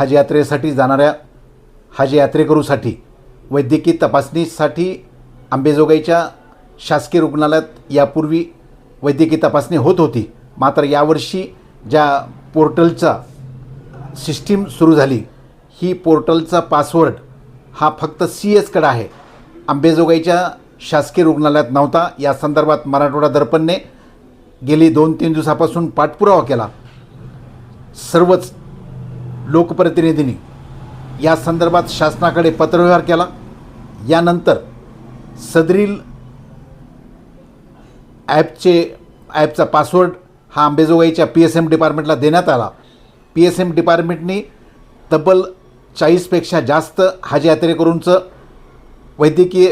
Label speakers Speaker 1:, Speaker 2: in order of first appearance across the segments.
Speaker 1: हज यात्रेसाठी जाणाऱ्या हज यात्रेकरूसाठी वैद्यकीय तपासणीसाठी आंबेजोगाईच्या शासकीय रुग्णालयात यापूर्वी वैद्यकीय तपासणी होत होती. मात्र यावर्षी ज्या पोर्टलचा सिस्टीम सुरू झाली ही पोर्टलचा पासवर्ड हा फक्त सी एसकडे आहे. आंबेजोगाईच्या शासकीय रुग्णालयात नव्हता. या संदर्भात मराठवाडा दर्पणने गेली दोन तीन दिवसापासून पाठपुरावा केला. सर्वच लोकप्रतिनिधींनी या संदर्भात शासनाकडे पत्रव्यवहार केला. यानंतर सदरील ॲपचे ॲपचा पासवर्ड हा अंबेजोगाईच्या पी एस एम डिपार्टमेंटला देण्यात आला. पी एस एम डिपार्टमेंटनी तब्बल चाळीसपेक्षा जास्त हज यात्रेकरूंचं वैद्यकीय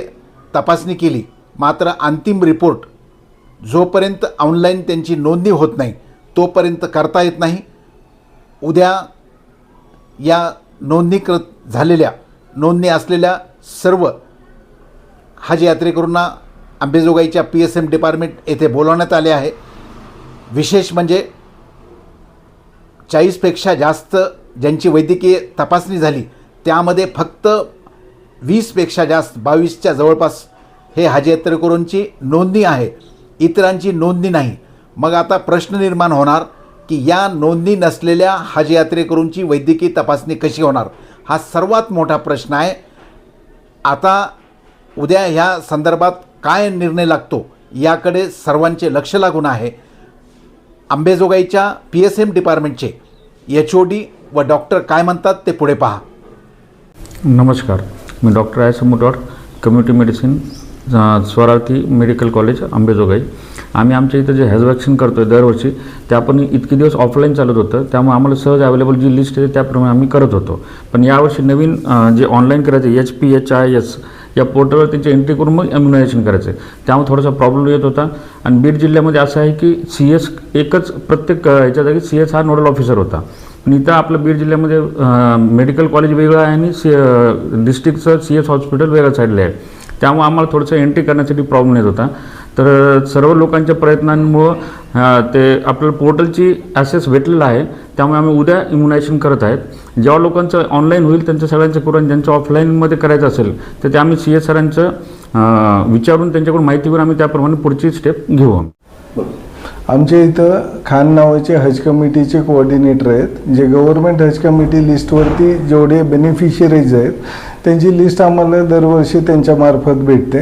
Speaker 1: तपासणी केली. मात्र अंतिम रिपोर्ट जोपर्यंत ऑनलाईन त्यांची नोंदणी होत नाही तोपर्यंत करता येत नाही. उद्या या नोंदणीकृत झालेल्या नोंदणी असलेल्या सर्व हज यात्रेकरूंना अंबेजोगाईच्या पी एस एम डिपार्टमेंट येथे बोलवण्यात आले आहे. विशेष म्हणजे चाळीसपेक्षा जास्त ज्यांची वैद्यकीय तपासणी झाली त्यामध्ये फक्त वीसपेक्षा जास्त बावीसच्या जवळपास हे हज यात्रेकरूंची नोंदणी आहे. इतरांची नोंदणी नाही. मग आता प्रश्न निर्माण होणार की या नोंदणी नसलेल्या हज यात्रेकरूंची वैद्यकीय तपासणी कशी होणार? हा सर्वात मोठा प्रश्न आहे. आता उद्या ह्या संदर्भात काय निर्णय लागतो याकडे सर्वांचे लक्ष लागून आहे. आंबेजोगाईच्या पी एस एम डिपार्टमेंटचे एच ओ डी व डॉक्टर काय म्हणतात ते पुढे पहा.
Speaker 2: नमस्कार. मी doctor I Samutwad community medicine अ, स्वरार्थी मेडिकल कॉलेज अंबेजोगाई आम्ही आमच्या इथं जे हेल्थ वॅक्सिन करतो आहे दरवर्षी ते आपण इतके दिवस ऑफलाईन चालत होतं त्यामुळे आम्हाला सहज अवेलेबल जी लिस्ट आहे त्याप्रमाणे आम्ही करत होतो. पण यावर्षी नवीन जे ऑनलाईन करायचं H P H I S या पोर्टलवर त्यांची एंट्री करून मग इम्युनायझेशन करायचं. आहे त्यामुळे थोडासा प्रॉब्लेम येत होता. आणि बीड जिल्ह्यामध्ये असं आहे की सी एस एकच प्रत्येक अ, ह्याच्या जागी सी एस हा नोडल ऑफिसर होता. पण इथं आपलं बीड जिल्ह्यामध्ये मेडिकल कॉलेज वेगळं आहे आणि सी डिस्ट्रिक्टचं सी एस हॉस्पिटल वेगळ्या साईडला आहे. त्यामुळे आम्हाला थोडंसं एंट्री करण्यासाठी प्रॉब्लेम येत होता. तर सर्व लोकांच्या प्रयत्नांमुळं ते आपल्याला पोर्टलची ॲसेस भेटलेला आहे. त्यामुळे आम्ही उद्या इम्युनायझेशन करत आहेत. जेव्हा लोकांचं ऑनलाईन होईल त्यांचं सगळ्यांचं करून ज्यांचं ऑफलाईनमध्ये करायचं असेल तर ते आम्ही सी एस सरांचं विचारून त्यांच्याकडून माहिती घेऊन आम्ही त्याप्रमाणे पुढची स्टेप घेऊ
Speaker 3: आमच्या इथं खान नावाचे हज कमिटीचे कोऑर्डिनेटर आहेत. जे गव्हर्नमेंट हज कमिटी लिस्टवरती जेवढे बेनिफिशियरीज आहेत त्यांची लिस्ट आम्हाला दरवर्षी त्यांच्यामार्फत भेटते.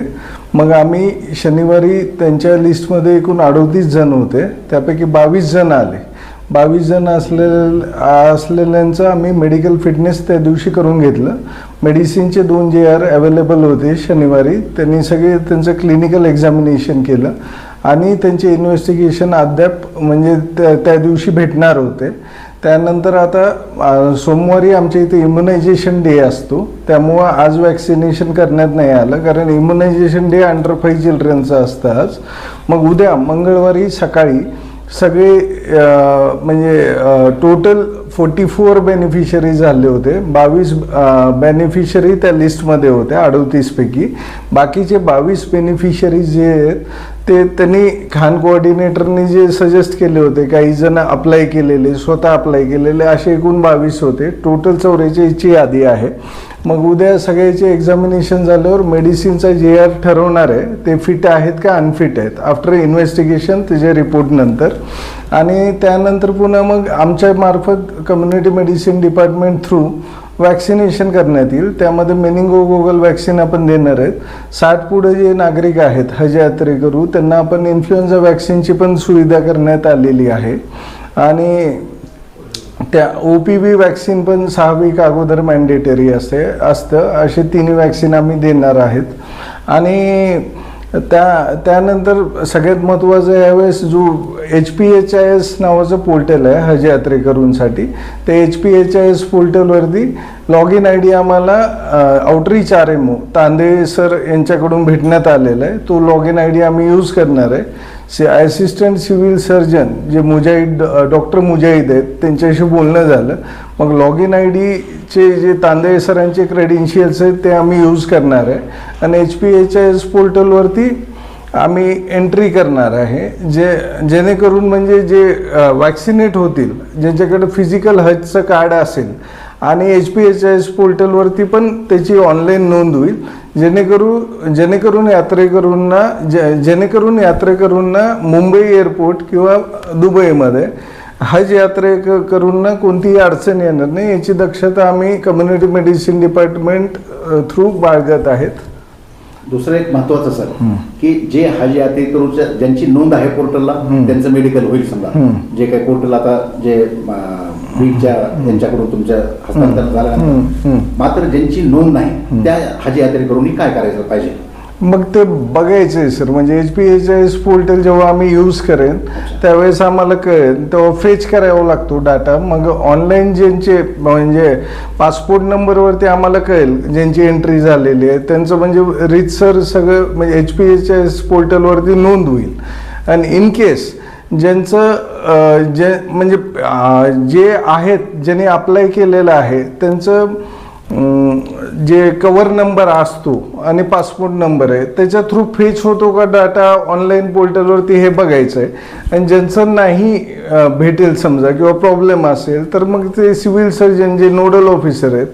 Speaker 3: मग आम्ही शनिवारी त्यांच्या लिस्टमध्ये एकूण अडोतीस जण होते. त्यापैकी बावीस जण आले. बावीस जण असले असलेल्यांचं आम्ही मेडिकल फिटनेस त्या दिवशी करून घेतलं. मेडिसिनचे दोन जे आर अवेलेबल होते शनिवारी त्यांनी सगळे त्यांचं क्लिनिकल एक्झामिनेशन केलं. आणि त्यांचे इन्व्हेस्टिगेशन अद्याप म्हणजे त्या त्या दिवशी भेटणार होते. त्यानंतर आता सोमवारी आमच्या इथे इम्युनायझेशन डे असतो. त्यामुळं आज वॅक्सिनेशन करण्यात नाही आलं. कारण इम्युनायझेशन डे अंडर फाईव्ह चिल्ड्रनचं असतं आज. मग उद्या मंगळवारी सकाळी सगळे म्हणजे टोटल फोर्टी फोर बेनिफिशरी झाले होते. बावीस बेनिफिशरी त्या लिस्टमध्ये होत्या अडतीसपैकी बाकीचे बावीस बेनिफिशरी जे आहेत ते त्यांनी खान कोऑर्डिनेटरनी जे सजेस्ट केले होते काही जण अप्लाय केलेले स्वतः अप्लाय केलेले असे एकूण बावीस होते. टोटल चौवेचाळीसची यादी आहे. मग उद्या सगळ्याचे एक्झामिनेशन झाल्यावर मेडिसिनचा जे आर ठरवणार आहे ते फिट आहेत का अनफिट आहेत? आफ्टर इन्व्हेस्टिगेशन त्याच्या रिपोर्टनंतर आणि त्यानंतर पुन्हा मग आमच्या मार्फत community medicine department through vaccination करण्यात येईल. त्यामध्ये मेनिंगो गोगल वॅक्सिन आपण देणार आहेत. साठ पुढे जे नागरिक आहेत हज यात्रेकरू त्यांना आपण इन्फ्लुएन्झा वॅक्सिनची पण सुविधा करण्यात आलेली आहे. आणि त्या ओ पी व्ही वॅक्सिन पण सहा वीक अगोदर मॅन्डेटरी असते असतं. असे तिन्ही वॅक्सिन आम्ही देणार आहेत. आणि त्या त्यानंतर सगळ्यात महत्त्वाचं यावेळेस जो H P H I S नावाचं पोर्टल आहे हज यात्रेकरूंसाठी ते H P H I S पोर्टलवरती लॉग इन आय डी आम्हाला outreach R M O तांदे sir यांच्याकडून भेटण्यात आलेला आहे. तो लॉग इन आय डी आम्ही यूज करणार आहे. से असिस्टंट सिव्हिल सर्जन जे मुजाहिद डॉक्टर मुजाहिद आहेत त्यांच्याशी बोलणं झालं. मग लॉग इन आय डीचे जे तांदळे सरांचे क्रेडेन्शियल्स आहेत ते आम्ही यूज करणार आहे. आणि H P H I S पोर्टलवरती आम्ही एंट्री करणार आहे. जे जेणेकरून म्हणजे जे वॅक्सिनेट होतील ज्यांच्याकडे फिजिकल हजचं कार्ड असेल आणि एच पी एच एस पोर्टलवरती पण त्याची ऑनलाईन नोंद होईल. जेणेकरून जेणेकरून यात्रेकरूंना जे जेणेकरून यात्रेकरूंना मुंबई एअरपोर्ट किंवा दुबईमध्ये हज यात्रेकरूंना कोणतीही अडचण येणार नाही. याची दक्षता आम्ही कम्युनिटी मेडिसिन डिपार्टमेंट थ्रू बाळगत आहेत.
Speaker 1: दुसरं एक महत्वाचं सर की जे हज यात्रेकरूच्या ज्यांची नोंद आहे पोर्टलला त्यांचं मेडिकल होईल समजा. जे काही पोर्टल आता जे बीडच्या यांच्याकडून तुमच्या हस्तांतरण झाल्यानंतर. मात्र ज्यांची नोंद नाही त्या हज यात्रेकरूंनी काय करायचं पाहिजे?
Speaker 3: मग ते बघायचं आहे सर म्हणजे H P H S portal जेव्हा आम्ही यूज करेन त्यावेळेस आम्हाला कळेल तेव्हा फेच करावा लागतो डाटा मग ऑनलाईन ज्यांचे म्हणजे पासपोर्ट नंबरवरती आम्हाला कळेल ज्यांची एंट्री झालेली आहे. त्यांचं म्हणजे रितसर सगळं म्हणजे एच पी एच एस पोर्टलवरती नोंद होईल. आणि इन केस ज्यांचं जे म्हणजे जे आहेत ज्यांनी अप्लाय केलेलं आहे त्यांचं जे कवर नंबर असतो आणि पासपोर्ट नंबर आहे त्याच्या थ्रू फेच होतो का डाटा ऑनलाईन पोर्टलवरती हे बघायचं आहे. आणि ज्यांचं नाही भेटेल समजा किंवा प्रॉब्लेम असेल तर मग ते सिव्हिल सर्जन जे नोडल ऑफिसर आहेत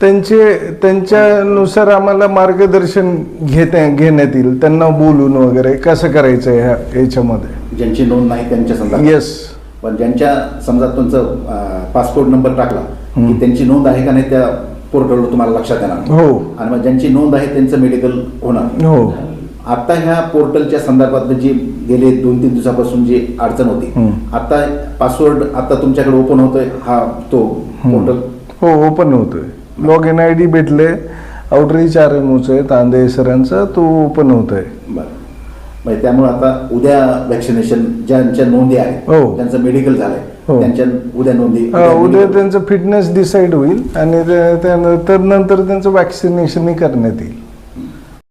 Speaker 3: त्यांचे त्यांच्यानुसार आम्हाला मार्गदर्शन घेता घेण्यात येईल. त्यांना बोलून वगैरे कसं करायचं ह्या याच्यामध्ये?
Speaker 1: ज्यांची नोंद नाही त्यांच्या समजा
Speaker 3: येस
Speaker 1: पण ज्यांच्या समजा तुमचं पासपोर्ट नंबर टाकला की त्यांची नोंद आहे का नाही त्या पोर्टलवर तुम्हाला लक्षात येणार
Speaker 3: हो.
Speaker 1: आणि मग ज्यांची नोंद आहे त्यांचं मेडिकल होणार
Speaker 3: हो.
Speaker 1: आता ह्या पोर्टलच्या संदर्भात जी गेले दोन तीन दिवसापासून जी अडचण होती. आता पासवर्ड आता तुमच्याकडे ओपन होतोय हा तो पोर्टल
Speaker 3: हो ओपन होतोय. लॉग इन आय डी भेटले आउटरीच आर एम ओचं आहे तांदे सरांचा तो ओपन होतोय
Speaker 1: बरं म्हणजे त्यामुळे आता उद्या वॅक्सिनेशन ज्यांच्या नोंदी आहेत
Speaker 3: हो.
Speaker 1: ज्यांचं मेडिकल झालंय
Speaker 3: हो.
Speaker 1: त्यांच्या उद्या नोंदी
Speaker 3: उद्या
Speaker 1: medical-
Speaker 3: त्यांचं फिटनेस डिसाईड होईल आणि त्या- त्यानंतर नंतर त्यांचं वॅक्सिनेशनही करण्यात येईल